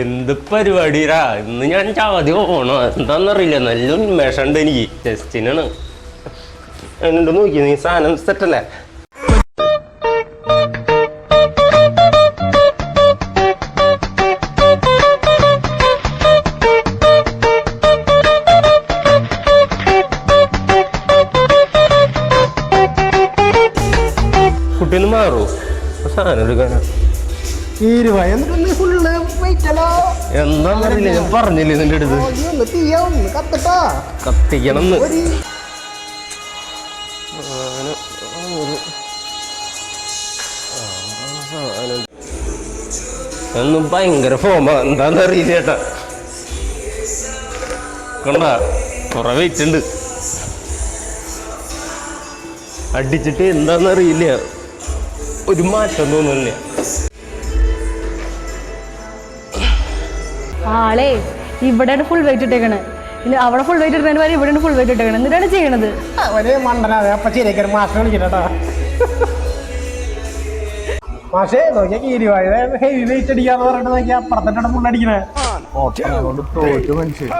എന്ത് പരിപാടിരാ ഇന്ന് ഞാൻ ചാതി പോണോ എന്താന്നറിയില്ല. നല്ല ഉന്മേഷം ഉണ്ട് എനിക്ക്. ജസ്റ്റിനാണ് എന്നിട്ട് നോക്കി? നീ സാധനം സെറ്റല്ലേ? കുട്ടിന്ന് മാറൂ. സാധനം എടുക്കാനാ. ഇരുപത് എന്നിട്ട് ഫുള്ള് വെയിറ്റല്ലോ എന്താന്നറിയില്ല ഞാൻ പറഞ്ഞില്ലേ നിന്റെ അടുത്ത്? ഒന്ന് തീയ ഒന്ന് കത്തട്ടാ. കത്തിക്കണം എന്നും. ഭയങ്കര ഫോമ എന്താന്ന് അറിയില്ല ചേട്ടാ. കണ്ട കുറെ വെയിറ്റുണ്ട് അടിച്ചിട്ട് എന്താന്ന് അറിയില്ല. ഒരു മാറ്റം തോന്നുന്നില്ല. ആളെ ഇവിടെയാണ് ഫുൾ വെയിറ്റ് ഇട്ടേക്കണ്. ഇല്ല അവിടെ ഫുൾ വെയിറ്റ് ഇട്ടു വരെ ഇവിടെയാണ് ഫുൾ വെയിറ്റ് ഇട്ടേക്കണ്. എന്നിട്ടാണ് ചെയ്യണത്. ഒരേ മണ്ടനാണ്. അപ്പൊ ശരിയാക്കി മാസ്റ്റർ വിളിക്കട്ടോ മാഷേ നോക്കിയാ കീരിവായ ഹെവി വെയിറ്റ് അടിക്കാന്ന് പറഞ്ഞിട്ട് നോക്കിയാ അപ്പുറത്തിട്ടാണ് ഫുൾ അടിക്കണേ. തോറ്റു മനുഷ്യൻ.